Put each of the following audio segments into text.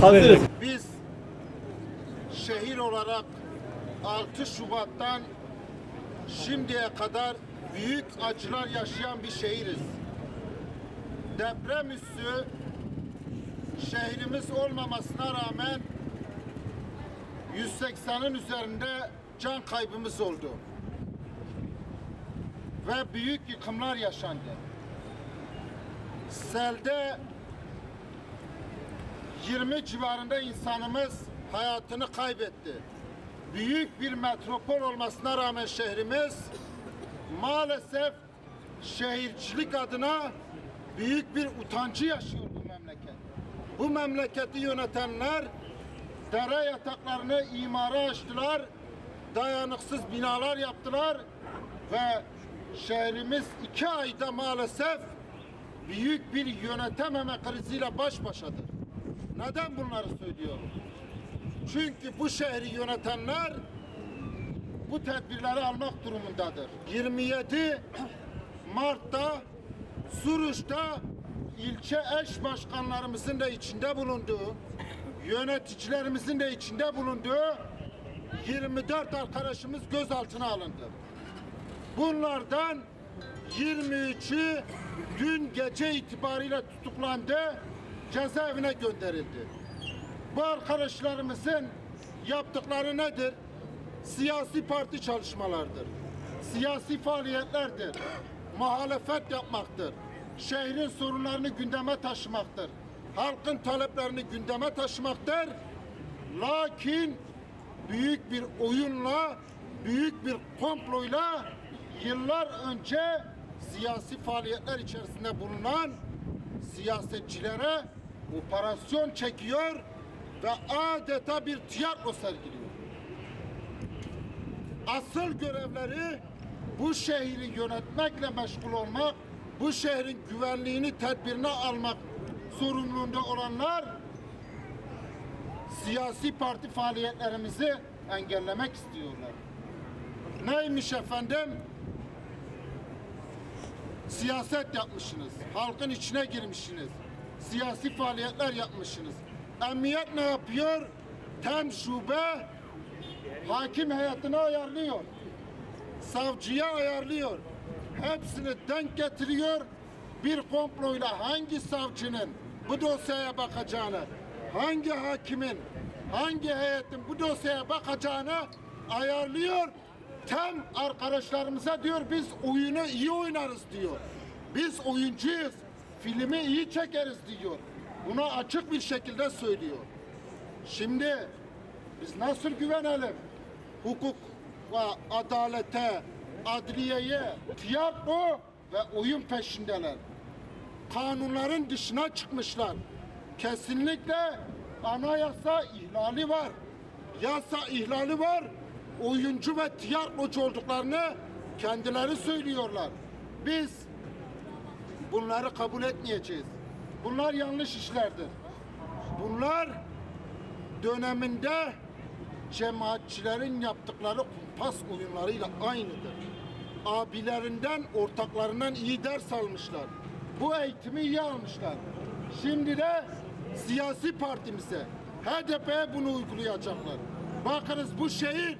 Hazırız. Biz şehir olarak 6 Şubat'tan şimdiye kadar büyük acılar yaşayan bir şehiriz. Deprem üssü şehrimiz olmamasına rağmen 180'in üzerinde can kaybımız oldu. Ve büyük yıkımlar yaşandı. Selde 20 civarında insanımız hayatını kaybetti. Büyük bir metropol olmasına rağmen şehrimiz maalesef şehircilik adına büyük bir utancı yaşıyor bu memleket. Bu memleketi yönetenler dere yataklarını imara açtılar, dayanıksız binalar yaptılar ve şehrimiz iki ayda maalesef büyük bir yönetememe kriziyle baş başadır. Neden bunları söylüyorum? Çünkü bu şehri yönetenler bu tedbirleri almak durumundadır. 27 Mart'ta Suruç'ta ilçe eş başkanlarımızın da içinde bulunduğu, yöneticilerimizin de içinde bulunduğu 24 arkadaşımız gözaltına alındı. Bunlardan 23'ü dün gece itibariyle tutuklandı, cezaevine gönderildi. Bu arkadaşlarımızın yaptıkları nedir? Siyasi parti çalışmalardır. Siyasi faaliyetlerdir. Muhalefet yapmaktır. Şehrin sorunlarını gündeme taşımaktır. Halkın taleplerini gündeme taşımaktır. Lakin büyük bir oyunla, büyük bir komployla yıllar önce siyasi faaliyetler içerisinde bulunan siyasetçilere operasyon çekiyor ve adeta bir tiyatro sergiliyor. Asıl görevleri bu şehri yönetmekle meşgul olmak, bu şehrin güvenliğini tedbirine almak sorumluluğunda olanlar siyasi parti faaliyetlerimizi engellemek istiyorlar. Neymiş efendim? Siyaset yapmışsınız. Halkın içine girmişsiniz. Siyasi faaliyetler yapmışsınız. Emniyet ne yapıyor? Tem şube hakim heyetini ayarlıyor. Savcıya ayarlıyor. Hepsini denk getiriyor. Bir komployla hangi savcının bu dosyaya bakacağını, hangi hakimin, hangi heyetin bu dosyaya bakacağını ayarlıyor. Tem arkadaşlarımıza diyor biz oyunu iyi oynarız diyor. Biz oyuncuyuz. Filmi iyi çekeriz diyor. Bunu açık bir şekilde söylüyor. Şimdi biz nasıl güvenelim? Hukuk ve adalete, adliyeye, tiyatro ve oyun peşindeler. Kanunların dışına çıkmışlar. Kesinlikle anayasa ihlali var. Yasa ihlali var. Oyuncu ve tiyatrocu olduklarını kendileri söylüyorlar. Biz bunları kabul etmeyeceğiz. Bunlar yanlış işlerdir. Bunlar döneminde cemaatçilerin yaptıkları kumpas oyunlarıyla aynıdır. Abilerinden, ortaklarından iyi ders almışlar. Bu eğitimi iyi almışlar. Şimdi de siyasi partimize, HDP'ye bunu uygulayacaklar. Bakınız bu şehir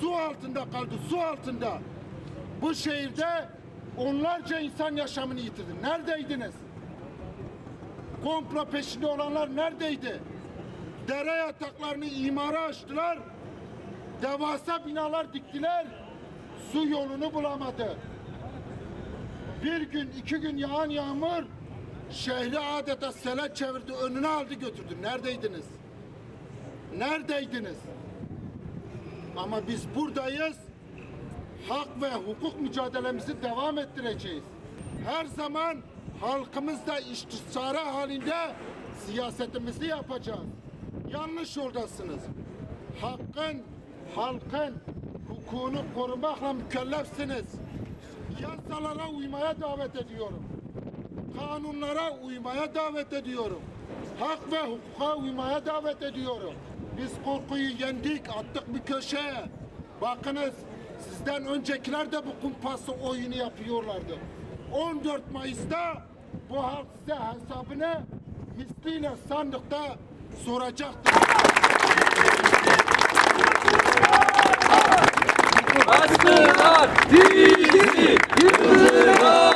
su altında kaldı, su altında. Bu şehirde onlarca insan yaşamını yitirdi. Neredeydiniz? Komplo peşinde olanlar neredeydi? Dere yataklarını imara açtılar. Devasa binalar diktiler. Su yolunu bulamadı. Bir gün, iki gün yağan yağmur şehri adeta sele çevirdi, önüne aldı götürdü. Neredeydiniz? Neredeydiniz? Ama biz buradayız. Hak ve hukuk mücadelemizi devam ettireceğiz. Her zaman halkımızla istişare halinde siyasetimizi yapacağız. Yanlış yoldasınız. Hakkın, halkın hukukunu korumakla mükellefsiniz. Yasalara uymaya davet ediyorum. Kanunlara uymaya davet ediyorum. Hak ve hukuka uymaya davet ediyorum. Biz korkuyu yendik, attık bir köşeye. Bakınız sizden öncekiler de bu kumpası oyunu yapıyorlardı. 14 Mayıs'ta bu halk size hesabını misliyle sandıkta soracaktır. Bastırlar! Dinleyicisi! Yıldırlar!